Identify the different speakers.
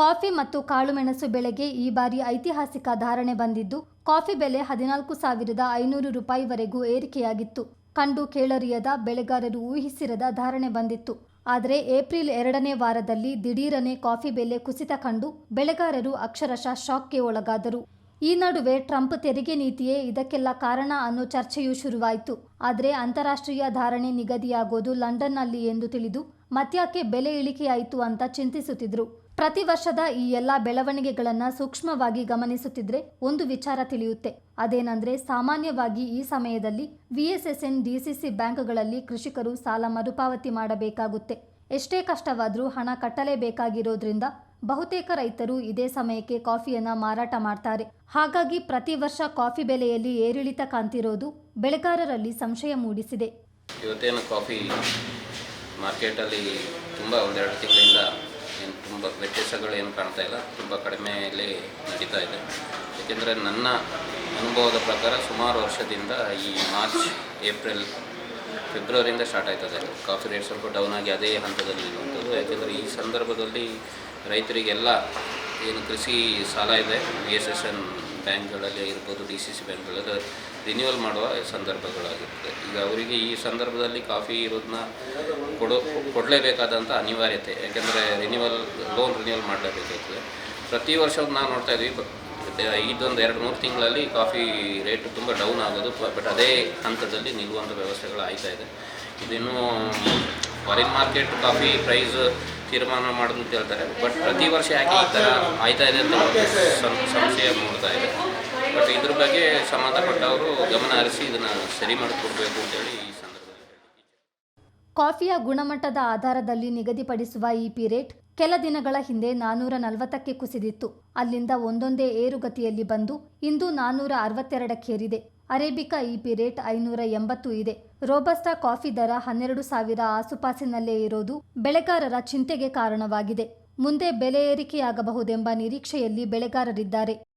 Speaker 1: Coffee ಮತ್ತು ಕಾಳುಮೆಣಸು ಬೆಳೆಗೆ ಈ ಬಾರಿ ಐತಿಹಾಸಿಕ ಧಾರಣೆ ಬಂದಿದ್ದು, ಕಾಫಿ ಬೆಲೆ ಹದಿನಾಲ್ಕು ಸಾವಿರದ ಐನೂರು ರೂಪಾಯಿವರೆಗೂ ಏರಿಕೆಯಾಗಿತ್ತು. ಕಂಡು ಕೇಳರಿಯದ ಬೆಳೆಗಾರರು ಊಹಿಸಿರದ ಧಾರಣೆ ಬಂದಿತ್ತು. ಆದರೆ ಏಪ್ರಿಲ್ ಎರಡನೇ ವಾರದಲ್ಲಿ ದಿಢೀರನೆ ಕಾಫಿ ಬೆಲೆ ಕುಸಿತ ಕಂಡು ಬೆಳೆಗಾರರು ಅಕ್ಷರಶಃ ಶಾಕ್ಗೆ ಒಳಗಾದರು. ಈ ನಡುವೆ ಟ್ರಂಪ್ ತೆರಿಗೆ ನೀತಿಯೇ ಇದಕ್ಕೆಲ್ಲ ಕಾರಣ ಅನ್ನೋ ಚರ್ಚೆಯೂ ಶುರುವಾಯಿತು. ಆದರೆ ಅಂತಾರಾಷ್ಟ್ರೀಯ ಧಾರಣೆ ನಿಗದಿಯಾಗೋದು ಲಂಡನ್ನಲ್ಲಿ ಎಂದು ತಿಳಿದು ಮತ್ಯಾಕೆ ಬೆಲೆ ಇಳಿಕೆಯಾಯಿತು ಅಂತ ಚಿಂತಿಸುತ್ತಿದ್ರು. ಪ್ರತಿ ವರ್ಷದ ಈ ಎಲ್ಲ ಬೆಳವಣಿಗೆಗಳನ್ನ ಸೂಕ್ಷ್ಮವಾಗಿ ಗಮನಿಸುತ್ತಿದ್ರೆ ಒಂದು ವಿಚಾರ ತಿಳಿಯುತ್ತೆ. ಅದೇನಂದ್ರೆ ಸಾಮಾನ್ಯವಾಗಿ ಈ ಸಮಯದಲ್ಲಿ ವಿಎಸ್ಎಸ್ಎನ್ ಡಿಸಿಸಿ ಬ್ಯಾಂಕ್ಗಳಲ್ಲಿ ಕೃಷಿಕರು ಸಾಲ ಮರುಪಾವತಿ ಮಾಡಬೇಕಾಗುತ್ತೆ. ಎಷ್ಟೇ ಕಷ್ಟವಾದರೂ ಹಣ ಕಟ್ಟಲೇಬೇಕಾಗಿರೋದ್ರಿಂದ ಬಹುತೇಕ ರೈತರು ಇದೇ ಸಮಯಕ್ಕೆ ಕಾಫಿಯನ್ನ ಮಾರಾಟ ಮಾಡ್ತಾರೆ. ಹಾಗಾಗಿ ಪ್ರತಿ ವರ್ಷ ಕಾಫಿ ಬೆಲೆಯಲ್ಲಿ ಏರಿಳಿತ ಕಾಣ್ತಿರೋದು ಬೆಳೆಗಾರರಲ್ಲಿ ಸಂಶಯ ಮೂಡಿಸಿದೆ.
Speaker 2: ಇವತ್ತೇನು ಕಾಫಿ ಮಾರ್ಕೆಟಲ್ಲಿ ತುಂಬ ಒಂದೆರಡು ತಿಂಗಳಿಂದ ಏನು ತುಂಬ ವ್ಯತ್ಯಾಸಗಳೇನು ಕಾಣ್ತಾ ಇಲ್ಲ. ತುಂಬ ಕಡಿಮೆಯಲ್ಲಿ ನಡೀತಾ ಇದೆ. ಏಕೆಂದರೆ ನನ್ನ ಅನುಭವದ ಪ್ರಕಾರ ಸುಮಾರು ವರ್ಷದಿಂದ ಈ ಮಾರ್ಚ್, ಏಪ್ರಿಲ್, ಫೆಬ್ರವರಿಯಿಂದ ಸ್ಟಾರ್ಟ್ ಆಯ್ತದೆ ಕಾಫಿ ರೇಟ್ ಸ್ವಲ್ಪ ಡೌನ್ ಆಗಿ ಅದೇ ಹಂತದಲ್ಲಿ ಇರುವಂಥದ್ದು. ಯಾಕೆಂದರೆ ಈ ಸಂದರ್ಭದಲ್ಲಿ ರೈತರಿಗೆಲ್ಲ ಏನು ಕೃಷಿ ಸಾಲ ಇದೆ. ಬಿ ಎಸ್ ಎಸ್ ಎನ್ ಬ್ಯಾಂಕ್ಗಳಲ್ಲಿ ಆಗಿರ್ಬೋದು ಡಿ ಸಿ ಸಿ ಬ್ಯಾಂಕ್ಗಳಲ್ಲಿ ರಿನ್ಯೂವಲ್ ಮಾಡುವ ಸಂದರ್ಭಗಳಾಗಿರ್ತದೆ. ಈಗ ಅವರಿಗೆ ಈ ಸಂದರ್ಭದಲ್ಲಿ ಕಾಫಿ ಇರೋದನ್ನ ಕೊಡೋ, ಕೊಡಲೇಬೇಕಾದಂಥ ಅನಿವಾರ್ಯತೆ, ಯಾಕೆಂದರೆ ರಿನ್ಯೂವಲ್ ಲೋನ್ ರಿನ್ಯೂವಲ್ ಮಾಡಲೇಬೇಕಾಗ್ತದೆ. ಪ್ರತಿ ವರ್ಷ ನಾವು ನೋಡ್ತಾ ಇದ್ವಿ ಇದೊಂದು ಎರಡು ಮೂರು ತಿಂಗಳಲ್ಲಿ ಕಾಫಿ ರೇಟ್ ತುಂಬ ಡೌನ್ ಆಗೋದು, ಬಟ್ ಅದೇ ಹಂತದಲ್ಲಿ ನಿಲ್ಲುವಂಥ ವ್ಯವಸ್ಥೆಗಳು ಆಯ್ತಾ ಇದೆ. ಇದಿನ್ನೂ ಫಾರಿನ್ ಮಾರ್ಕೆಟ್ ಕಾಫಿ ಪ್ರೈಸ್ ತೀರ್ಮಾನ ಮಾಡೋದು ಅಂತ ಹೇಳ್ತಾರೆ. ಬಟ್ ಪ್ರತಿ ವರ್ಷ ಯಾಕೆ ಈ ಥರ ಆಯ್ತಾ ಇದೆ ಅಂತ ಸಂಶಯ ಮೂಡ್ತಾ ಇದೆ. ಬಟ್ ಇದ್ರ ಬಗ್ಗೆ ಸಂಬಂಧಪಟ್ಟವರು ಗಮನ ಹರಿಸಿ ಇದನ್ನು ಸರಿ ಮಾಡಿಕೊಡ್ಬೇಕು ಅಂತೇಳಿ ಈ ಸಂದರ್ಭದಲ್ಲಿ
Speaker 1: ಕಾಫಿಯ ಗುಣಮಟ್ಟದ ಆಧಾರದಲ್ಲಿ ನಿಗದಿಪಡಿಸುವ ಈ ಪಿರೇಟ್ ಕೆಲ ದಿನಗಳ ಹಿಂದೆ ನಾನೂರ ನಲವತ್ತಕ್ಕೆ ಕುಸಿದಿತ್ತು. ಅಲ್ಲಿಂದ ಒಂದೊಂದೇ ಏರುಗತಿಯಲ್ಲಿ ಬಂದು ಇಂದು ನಾನೂರ ಅರವತ್ತೆರಡಕ್ಕೇರಿದೆ. ಅರೇಬಿಕಾ ಈ ರೇಟ್ ಐನೂರ ಎಂಬತ್ತು ಇದೆ. ರೋಬಸ್ಟಾ ಕಾಫಿ ದರ ಹನ್ನೆರಡು ಸಾವಿರ ಆಸುಪಾಸಿನಲ್ಲೇ ಇರೋದು ಬೆಳೆಗಾರರ ಚಿಂತೆಗೆ ಕಾರಣವಾಗಿದೆ. ಮುಂದೆ ಬೆಲೆ ಏರಿಕೆಯಾಗಬಹುದೆಂಬ ನಿರೀಕ್ಷೆಯಲ್ಲಿ ಬೆಳೆಗಾರರಿದ್ದಾರೆ.